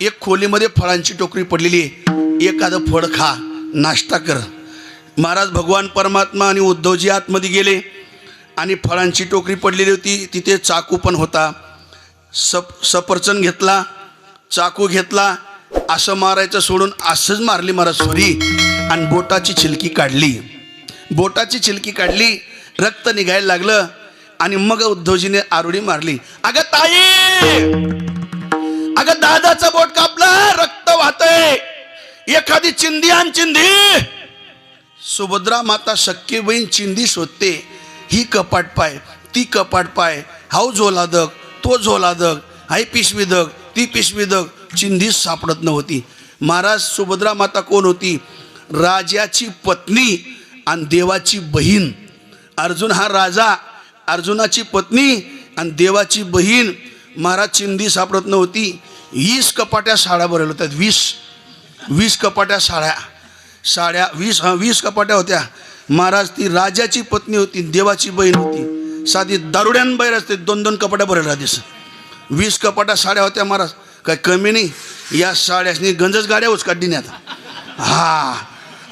एक खोलीमध्ये फळांची टोकरी पडलेली आहे. एखादं फळ खा नाश्ता कर. महाराज भगवान परमात्मा आणि उद्धवजी आतमध्ये गेले आणि फळांची टोकरी पडलेली होती. तिथे चाकू पण होता. सप सफरचंद घेतला चाकू घेतला. असं मारायचं सोडून असंच मारली महाराज सोरी आणि बोटाची छिलकी काढली. बोटाची छिलकी काढली रक्त निघायला लागलं आणि मग उद्धवजीने आरोडी मारली. अगं ताई! अगं दादाचं बोट कापलं रक्त वाहतय. एखादी चिंदी आण चिंदी. सुभद्रा माता शक्य बहीण चिंदी शोधते. ही कपाट पाय ती कपाट पाय. हाऊ झोलादक तो झोलादक हाय पिशवीदक ती पिशवीदक. चिंधीच सापडत नव्हती. महाराज सुभद्रा माता कोण होती? राजाची पत्नी आणि देवाची बहीण. अर्जुन हा राजा अर्जुनाची पत्नी आणि देवाची बहीण. महाराज चिंधी सापडत नव्हती. वीस कपाट्या साड्या भरल्या होत्या. वीस वीस कपाट्या साड्या. साड्या वीस हां वीस कपाट्या होत्या. महाराज ती राजाची पत्नी होती देवाची बहीण होती. साधी दारुड्यान बाहेर असते दोन दोन कपाट्या भरेल दिस वीस कपाट्या साड्या होत्या महाराज. काय कमी नाही. या साड्यासनी गंजच गाड्या उचकाडण्यात हा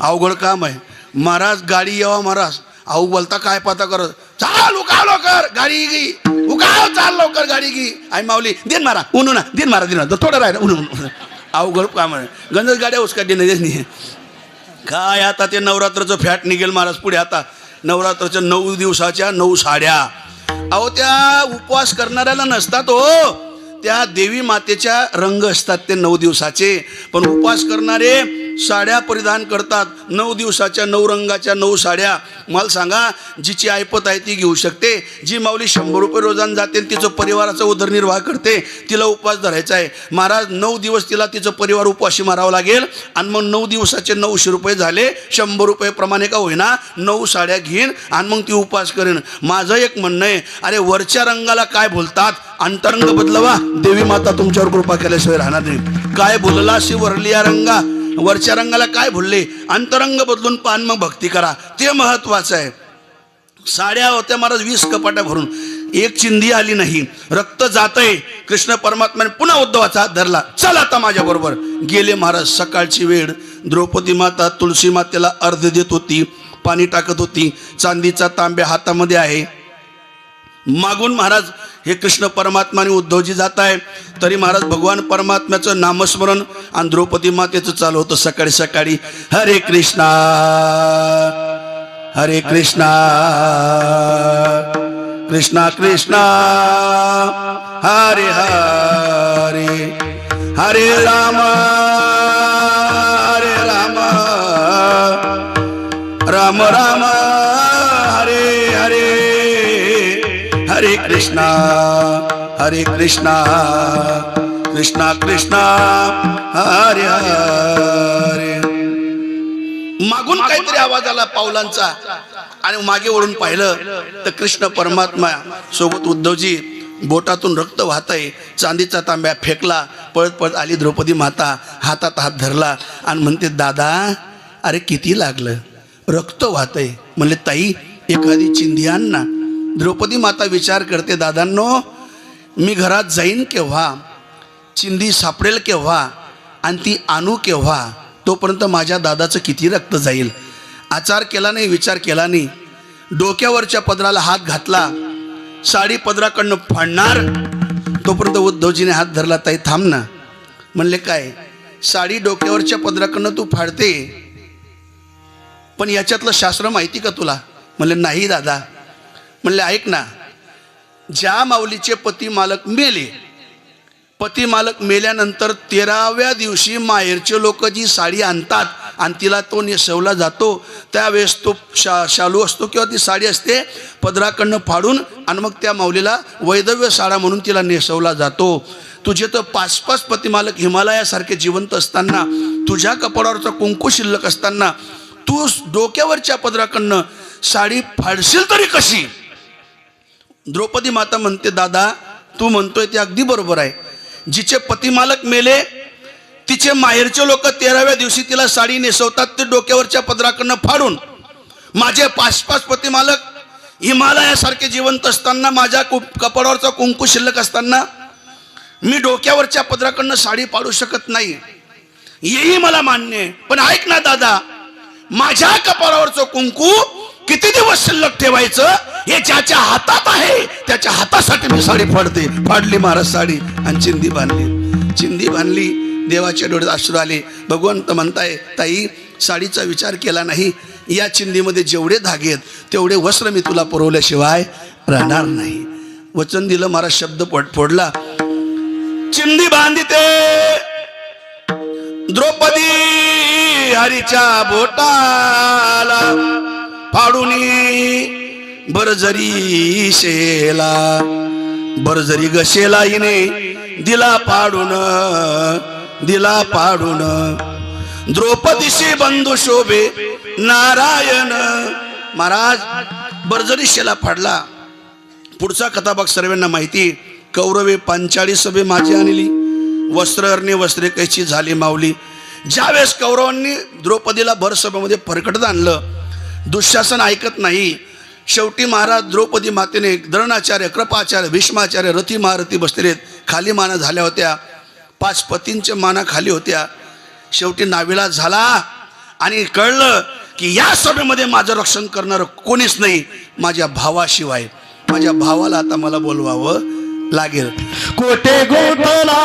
अवघड काम आहे. महाराज गाडी यावा महाराज. अहो बोलता काय पाहता करत? चाल उकाव लवकर गाडी गी उकाव चाल लवकर गाडी गी आई माऊली दिन मारा. उन्हू ना दिन मारा दिन थोडं राहिलं उन्हू उन्हू. अवघड काय आहे गंजच गाड्या उचकाडण्यात नाही. काय आता ते नवरात्राचं फॅट निघेल महाराज पुढे आता? नवरात्राच्या नऊ दिवसाच्या नऊ साड्या. अहो त्या उपवास करणाऱ्याला नसतात हो. त्या देवी मातेच्या रंग असतात ते नऊ दिवसाचे. पण उपवास करणारे साड्या परिधान करतात. नऊ दिवसाच्या नऊ रंगाच्या नऊ साड्या. मला सांगा जिची ऐपत आहे ती घेऊ शकते? जी माऊली शंभर रुपये रोजान जाते आणि तिचं परिवाराचा उदरनिर्वाह करते तिला उपवास धरायचा आहे. महाराज नऊ दिवस तिला तिचं परिवार उपवाशी मारावं लागेल आणि मग नऊ दिवसाचे नऊशे रुपये झाले शंभर रुपयेप्रमाणे का होईना नऊ साड्या घेईन आणि मग ती उपवास करेन. माझं एक म्हणणं आहे अरे वरच्या रंगाला काय बोलतात? अंतरंग बदलवा. देवी माता तुमच्यावर कृपा केल्याशिवाय राहणार नाही. काय बोलला अशी वरलिया रंगा? वरच्या रंगाला काय बोलले अंतरंग बदलून पान मग भक्ती करा. ते महत्वाचं आहे. साड्या होत्या महाराज वीस कपाट्या भरून. एक चिंधी आली नाही. रक्त जातय. कृष्ण परमात्म्याने पुन्हा उद्धवाचा हात धरला. चल आता माझ्या बरोबर. गेले महाराज सकाळची वेळ. द्रौपदी माता तुळशी मातेला अर्ध देत होती. पाणी टाकत होती. चांदीचा तांब्या हातामध्ये आहे. मागून महाराज हे कृष्ण परमात्माने उद्धवजी जात आहे. तरी महाराज भगवान परमात्म्याचं नामस्मरण आणि द्रौपदी मातेचं चालू होतं सकाळी सकाळी. हरे कृष्णा हरे कृष्णा कृष्णा कृष्णा हरे हरे हरे राम हरे राम राम राम. कृष्णा हरे कृष्णा कृष्णा कृष्णा हरे हरे. मागून काहीतरी आवाज आला पावलांचा आणि मागे वळून पाहिलं तर कृष्ण परमात्मा सोबत उद्धवजी बोटातून रक्त वाहत आहे चांदीचा तांब्या फेकला पळत पळत आली द्रौपदी माता हातात हात धरला आणि म्हणते दादा अरे किती लागलं? रक्त वाहत आहे म्हणले ताई एखादी चिंधी आण ना. द्रौपदी माता विचार करते दादांनो मी घरात जाईन केव्हा? चिंधी सापडेल केव्हा? आणि ती आणू केव्हा? तोपर्यंत माझ्या दादाचं किती रक्त जाईल? आचार केला नाही विचार केला नाही. डोक्यावरच्या पदराला हात घातला. साडी पदराकडनं फाडणार. तोपर्यंत उद्धवजीने हात धरला ताई थांब ना. म्हणले काय? साडी डोक्यावरच्या पदराकडनं तू फाडते? पण याच्यातलं शास्त्र माहिती का तुला? म्हणले नाही दादा. म्हणले ऐक ना ज्या माऊलीचे पती मालक मेले पती मालक मेल्यानंतर तेराव्या दिवशी माहेरचे लोक जी साडी आणतात आणि तिला तो नेसवला जातो त्यावेळेस तो शा शालू असतो किंवा ती साडी असते पदराकडनं फाडून आणि मग त्या माऊलीला वैदव्य साडा म्हणून तिला नेसवला जातो. तुझे तर पाच पाच पतिमालक हिमालयासारखे जिवंत असताना तुझ्या कपडावरचा कुंकू शिल्लक असताना तू डोक्यावरच्या पदराकडनं साडी फाडशील तरी कशी? द्रौपदी माता म्हणते दादा तू म्हणतोय ते अगदी बरोबर आहे. जिचे पतिमालक मेले तिचे माहेरचे लोक तेराव्या दिवशी तिला साडी नेसवतात ते डोक्यावरच्या पदराकडनं फाडून. माझे पाच पाच पतिमालक हिमालयासारखे जिवंत असताना माझ्या कु कपाडावरचा कुंकू शिल्लक असताना मी डोक्यावरच्या पदराकडनं साडी पाडू शकत नाही. येही मला मान्य आहे. पण ऐक ना दादा माझ्या कपाळावरचं कुंकू किती दिवस शिल्लक ठेवायचं? हे ज्याच्या हातात आहे त्याच्या हातासाठी मी साडी फाडते. फाडली महाराज साडी आणि चिंदी बांधली. चिंदी बांधली देवाच्या डोळ्यात अश्रू आले. भगवंत म्हणताय ताई साडीचा विचार केला नाही. या चिंदीमध्ये जेवढे धागे आहेत तेवढे वस्त्र मी तुला पुरवल्याशिवाय राहणार नाही. वचन दिलं महाराज शब्द पोट फोडला. चिंदी बांधिते द्रौपदी हरीच्या बोटाला फाडूनी. बरजरी शेला बरजरी गशेला हिने दिला पाडून दिला पाडून. द्रौपदीशी बंधू शोभे नारायण. महाराज बरजरी शेला फाडला पुढचा कथाभाग सर्वांना माहिती कौरवे पांचाळी सभे माझी आणली वस्त्रअरणे वस्त्रे कैची झाली मावली. ज्यावेळेस कौरवांनी द्रौपदीला भर सभेमध्ये परकटत आणलं दुःशासन ऐकत नाही. शेवटी महाराज द्रौपदी मातेने द्रोणाचार्य कृपाचार्य भीष्माचार्य रथी महारथी बसलेत खाली माना झाल्या होत्या. पाच पतींच्या माना खाली होत्या. शेवटी नाविला झाला आणि कळलं की या सभेमध्ये माझं रक्षण करणारं कोणीच नाही माझ्या भावाशिवाय. माझ्या भावाला आता मला बोलवावं लागेल. कोटे गोठला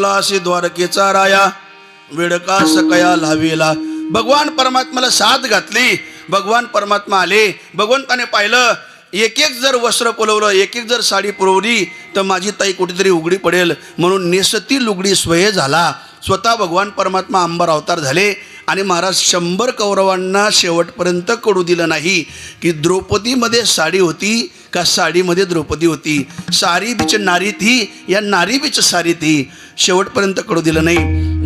कुठे असे द्वारकेचा राया. वेडका सकया लावेला? भगवान परमात्माला साथ घातली. भगवान परमात्मा आले. भगवंताने पाहिलं एक एक जर वस्त्र पुलवलं एक एक जर साडी पुरवली तर माझी ताई कुठेतरी उघडी पडेल. म्हणून नेसती लुगडी स्वय झाला. स्वतः भगवान परमात्मा अंबर अवतार झाले आणि महाराज शंभर कौरवांना शेवटपर्यंत कळू दिलं नाही की द्रौपदीमध्ये साडी होती का साडीमध्ये द्रौपदी होती? सारी बीच नारी ती या नारी बीच सारी ती. शेवटपर्यंत कळू दिलं नाही.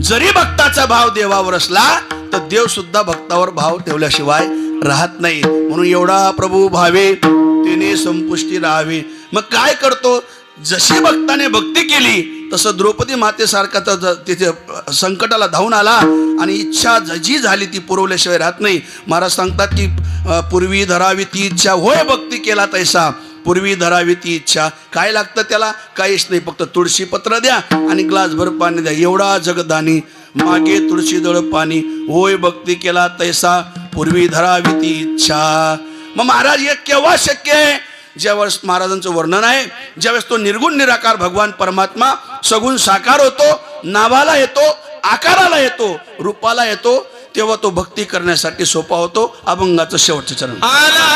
जरी भक्ताचा भाव देवावर असला तर देव सुद्धा भक्तावर भाव ठेवल्याशिवाय राहत नाही. म्हणून एवढा प्रभू भावे तिने संपुष्टी राहावी. मग काय करतो? जशी भक्ताने भक्ती केली तसं द्रौपदी मातेसारखा तर तिथे संकटाला धावून आला आणि इच्छा ज- जी झाली ती पुरवल्याशिवाय राहत नाही. महाराज सांगतात की पूर्वी धरावी ती इच्छा. होय भक्ती केला तैसा. पूर्वी धरावी ती इच्छा. काय लागतं त्याला? काहीच नाही. फक्त तुळशी पत्र द्या आणि ग्लासभर पाणी द्या. एवढा जगदानी. मागे तुळशी दळ पाणी. होय भक्ती केला तैसा. पूर्वी धरावी ती इच्छा. मग महाराज हे केव्हा शक्य आहे? ज्यावेळेस महाराजांचं वर्णन आहे ज्यावेळेस तो निर्गुण निराकार भगवान परमात्मा सगुण साकार होतो नावाला येतो आकाराला येतो रूपाला येतो तेव्हा तो भक्ती करण्यासाठी सोपा होतो. अभंगाचं शेवटचं चरण. आला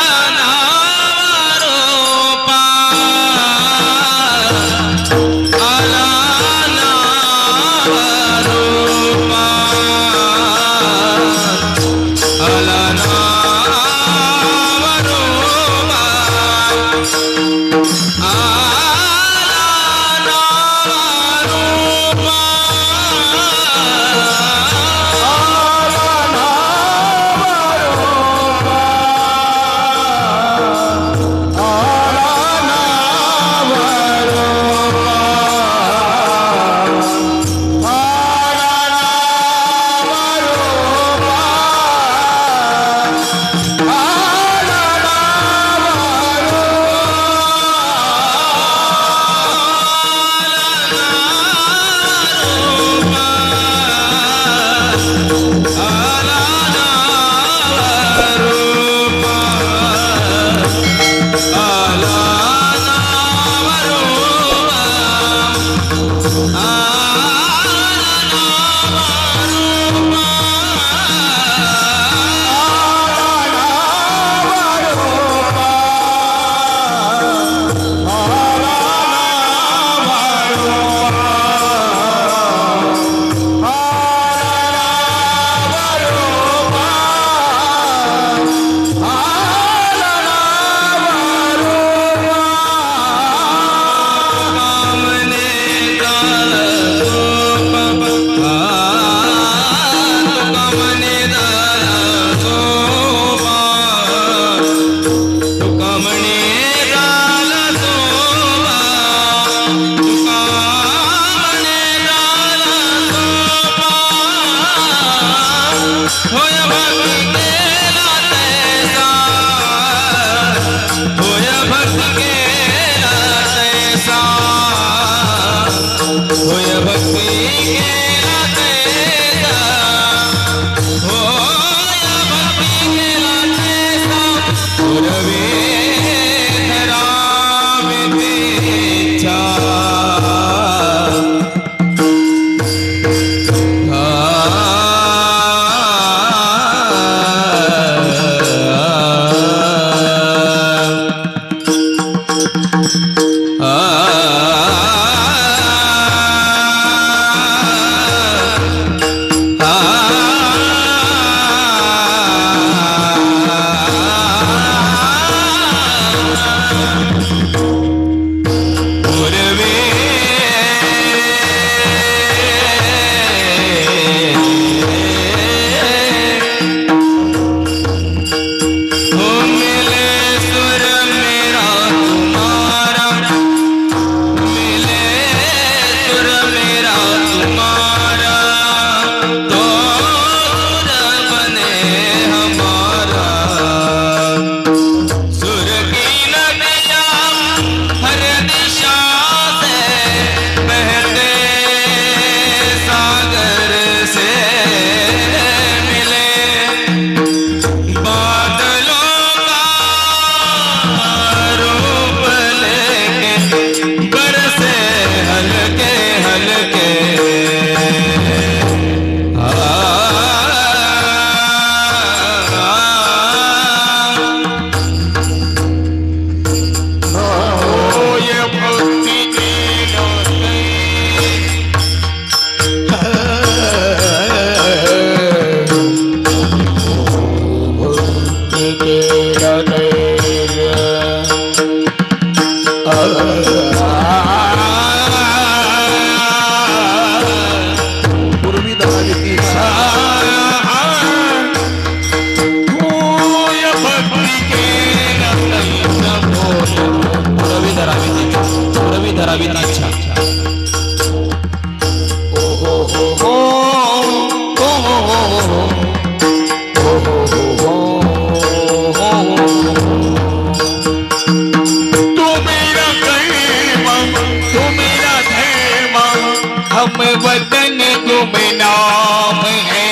हम वतन गुमनाम है।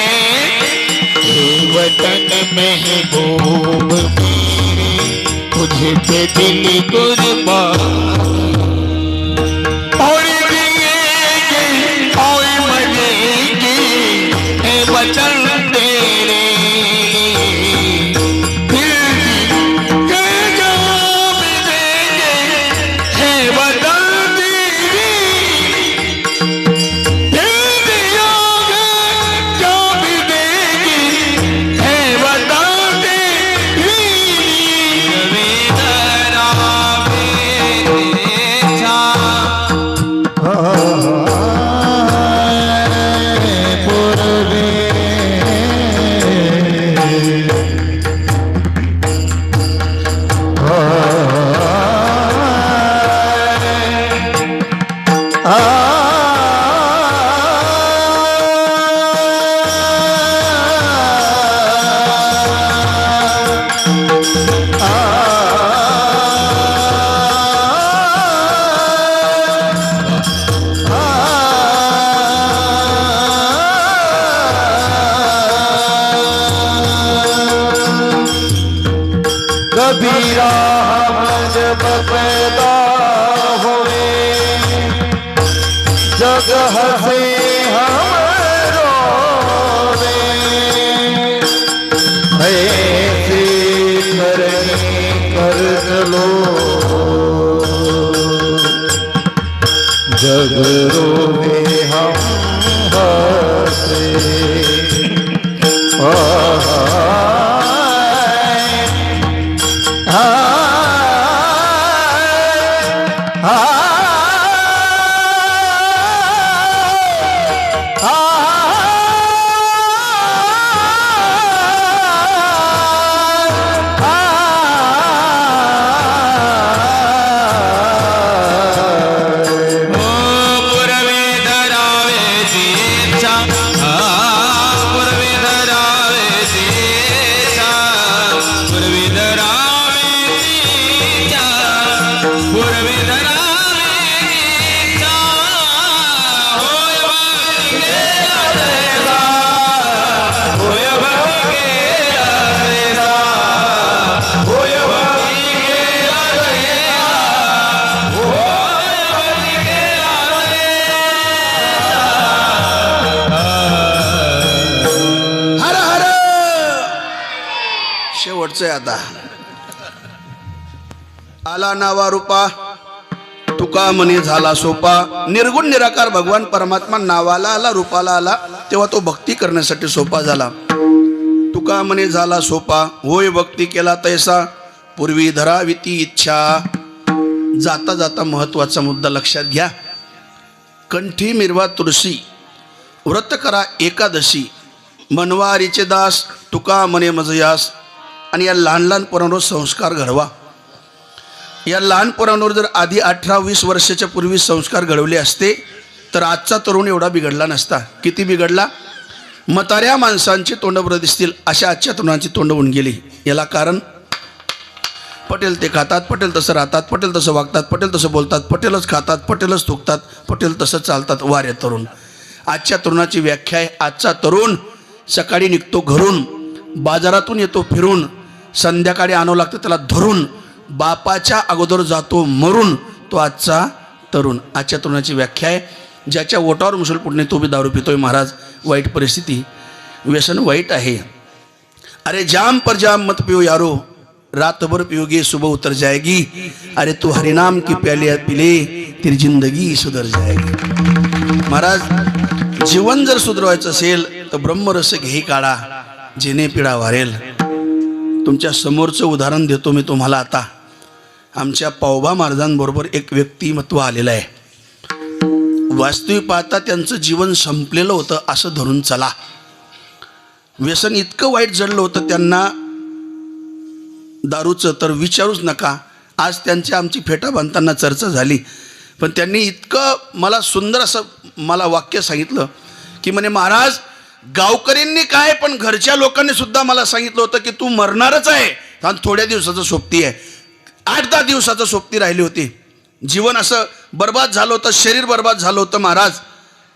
वतन महबूब मेरे तुझे पे दिल गुरबा सहसे हमारो कर लो जगरो पोहोचय आता. आला नावा रूपा. तुका म्हणे झाला सोपा. निर्गुण निराकार भगवान परमात्मा नावाला आला रूपाला आला. तेव्हा तो भक्ती करण्यासाठी सोपा झाला. तुका म्हणे झाला सोपा. होय भक्ती केला तैसा. पूर्वी धरावी ती इच्छा. जाता जाता महत्त्वाचा मुद्दा लक्षात घ्या. कंठी मिरवा तुळशी. व्रत करा एकादशी. मनवारीचे दास. तुका मने मजयास. आणि या लहान लहान पोरांवर संस्कार घडवा. या लहान पोरांवर जर आधी अठरा वीस वर्षाच्या पूर्वी संस्कार घडवले असते तर आजचा तरुण एवढा बिघडला नसता. किती बिघडला? मताऱ्या माणसांची तोंड बरं दिसतील अशा आजच्या तरुणांची तोंड होऊन गेली. याला कारण? पटेल ते खातात पटेल तसं राहतात पटेल तसं वागतात पटेल तसं बोलतात पटेलच खातात पटेलच थुकतात पटेल तसं चालतात. वारे तरुण. आजच्या तरुणाची व्याख्या आहे आजचा तरुण सकाळी निघतो घरून बाजारातून येतो फिरून संध्याकाळी आणावं लागतं त्याला धरून बापाच्या अगोदर जातो मरून तो आजचा तरुण. आजच्या तरुणाची व्याख्या आहे ज्याच्या ओटावर मुसल पुटणे तो बी दारू पितोय महाराज. वाईट परिस्थिती. व्यसन वाईट आहे. अरे जाम पर जाम मत पियो यारो. रातभर पियोगे सुबह उतर जाएगी. अरे तू हरिनाम की प्याले पिले तेरी जिंदगी सुधर जाएगी. महाराज जीवन जर सुधरवायचं असेल तर ब्रह्मरस घे काढा जेणे पिढा वारेल. तुमच्या समोरचं उदाहरण देतो मी तुम्हाला आता. आमच्या पावबा महाराजांबरोबर एक व्यक्तिमत्व आलेलं आहे. वास्तविक पाहता त्यांचं जीवन संपलेलं होतं असं धरून चला. व्यसन इतकं वाईट जडलं होतं त्यांना दारूचं तर विचारूच नका. आज त्यांची आमची फेटा बांधताना चर्चा झाली. पण त्यांनी इतकं मला सुंदर असं मला वाक्य सांगितलं की म्हणे महाराज गावकरींनी काय पण घरच्या लोकांनी सुद्धा मला सांगितलं होतं की तू मरणारच आहे. आणि थोड्या दिवसाचं सोबती आहे. आठ दहा दिवसाचं सोबती राहिली होती. जीवन असं बर्बाद झालं होतं शरीर बर्बाद झालं होतं महाराज.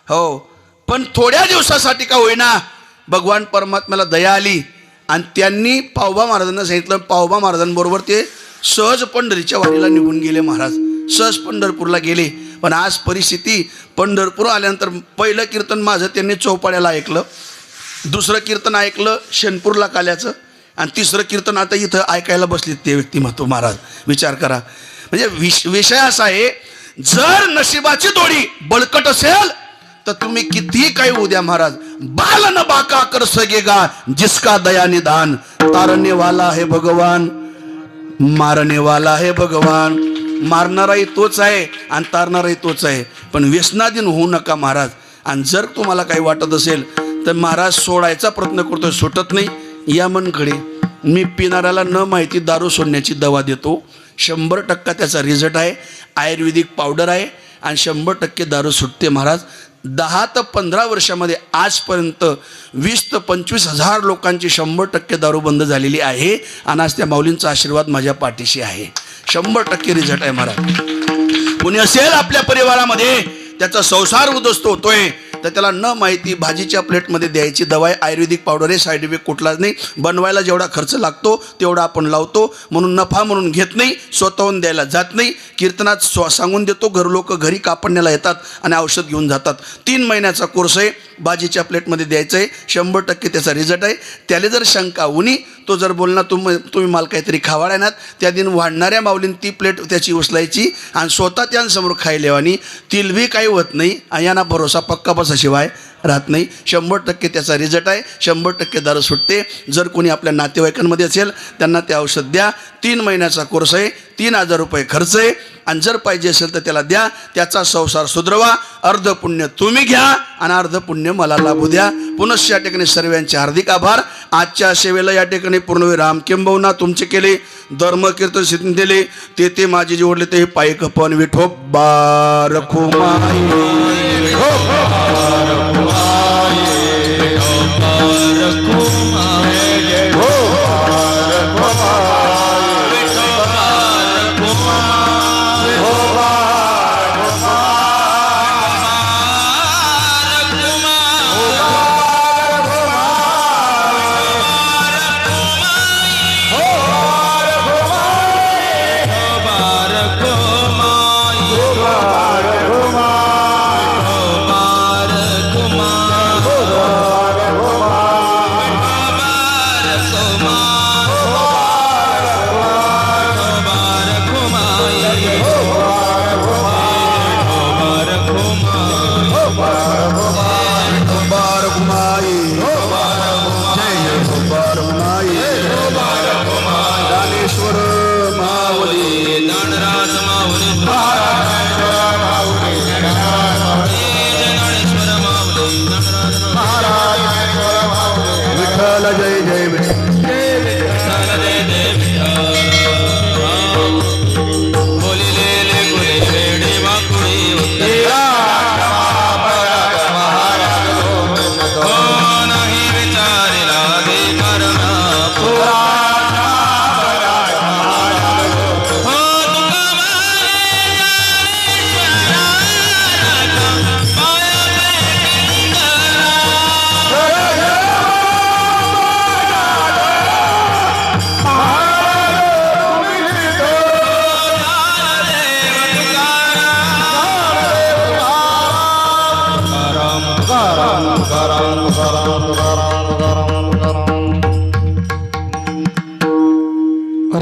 हो. पण थोड्या दिवसासाठी का होईना भगवान परमात्म्याला दया आली. आणि त्यांनी पावबा महाराजांना सांगितलं पावबा महाराजांबरोबर ते सहज पंढरीच्या वाडीला निघून गेले महाराज. सहज पंढरपूरला गेले. पण आज परिस्थिती पंढरपूर आल्यानंतर पहिलं कीर्तन माझं त्यांनी चौपाड्याला ऐकलं. दुसरं कीर्तन ऐकलं शेनपूरला काल्याचं. आणि तिसरं कीर्तन आता इथं ऐकायला बसलीत ते व्यक्तिमत्व महाराज. विचार करा. म्हणजे विष विषय असा आहे जर नशिबाची दोडी बळकट असेल तर तुम्ही किती काही होऊ द्या महाराज. बाल न बाका कर सगेगा जिसका दया निदान. तारणेवाला हे भगवान. मारणेवाला हे भगवान. मारणाराही तोच आहे आणि तारणाराही तोच आहे. पण व्यसनाधीन होऊ नका महाराज. आणि जर तुम्हाला काही वाटत असेल तर महाराज सोडायचा प्रयत्न करतोय सुटत नाही. या मनकडे मी पिणाऱ्याला न माहिती दारू सोडण्याची दवा देतो. शंभर टक्का त्याचा रिझल्ट आहे. आयुर्वेदिक पावडर आहे. आणि शंभर टक्के दारू सुटते महाराज. दहा ते पंधरा वर्षामध्ये आजपर्यंत वीस ते पंचवीस हजार लोकांची शंभर टक्के दारू बंद झालेली आहे. आणि आज त्या माऊलींचा आशीर्वाद माझ्या पाठीशी आहे. शंभर टक्के रिझल्ट आहे महाराज. कोणी असेल आपल्या परिवारामध्ये त्याचा संसार उद्ध्वस्त होतोय. तर त्याला न माहिती भाजीच्या प्लेटमध्ये द्यायची. दवाई आयुर्वेदिक पावडर आहे साईड इफेक्ट कुठलाच नाही. बनवायला जेवढा खर्च लागतो तेवढा आपण लावतो. म्हणून नफा म्हणून घेत नाही स्वतःहून द्यायला जात नाही. कीर्तनात स्व सांगून देतो घर लोक घरी कापडण्याला येतात आणि औषध घेऊन जातात. तीन महिन्याचा कोर्स आहे भाजीच्या प्लेटमध्ये द्यायचं आहे शंभर टक्के त्याचा रिझल्ट आहे. त्याला जर शंका उनी तो जर बोलणार तुम तुम्ही मला काहीतरी खावाड्यानात त्या दिन वाढणाऱ्या माऊलीन ती प्लेट त्याची उचलायची आणि स्वतः त्यांसमोर खायलेवानी तिलबी काही होत नाही आणि यांना भरोसा पक्का बसाशिवाय राहत नाही. शंभर टक्के त्याचा रिझल्ट आहे. शंभर टक्के दर सुटते. जर कोणी आपल्या नातेवाईकांमध्ये असेल त्यांना ते औषध द्या. तीन महिन्याचा कोर्स आहे. तीन हजार रुपये खर्च आहे. आणि जर पाहिजे असेल तर त्याला द्या. त्याचा संसार सुधरवा. अर्ध पुण्य तुम्ही घ्या आणि अर्ध पुण्य मला लाभू द्या. पुनश्च या ठिकाणी सर्वांचे हार्दिक आभार. आजच्या सेवेला या ठिकाणी पूर्णवी राम किंबहुना तुमचे केले. धर्म कीर्तन सिद्धी दिले ते ते माझे जेवढले ते पायी कपन विठो बारखो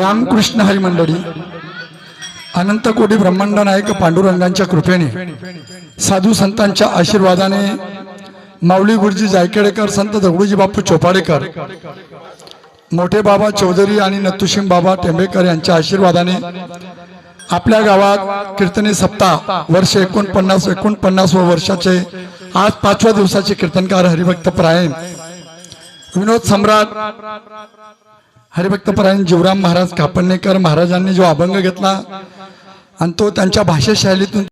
रामकृष्ण हरी मंडळी अनंत कोटी ब्रह्मांड नायक पांडुरंगांच्या कृपेने साधू संतांच्या आशीर्वादाने माऊली गुरुजी जायकेडेकर संत दगडूजी बापू चोपाडेकर मोठे बाबा चौधरी आणि नत्तुशिंग बाबा टेंबेकर यांच्या आशीर्वादाने आपल्या गावात कीर्तनी सप्ताह वर्ष एकोणपन्नास एकोणपन्नास व वर्षाचे आज पाचव्या दिवसाचे कीर्तनकार हरिभक्त प्रायण विनोद सम्राट हरिभक्तपरायण जीवराम महाराज कापडणेकर महाराजांनी जो अभंग घेतला आणि तो त्यांच्या भाषाशैलीतून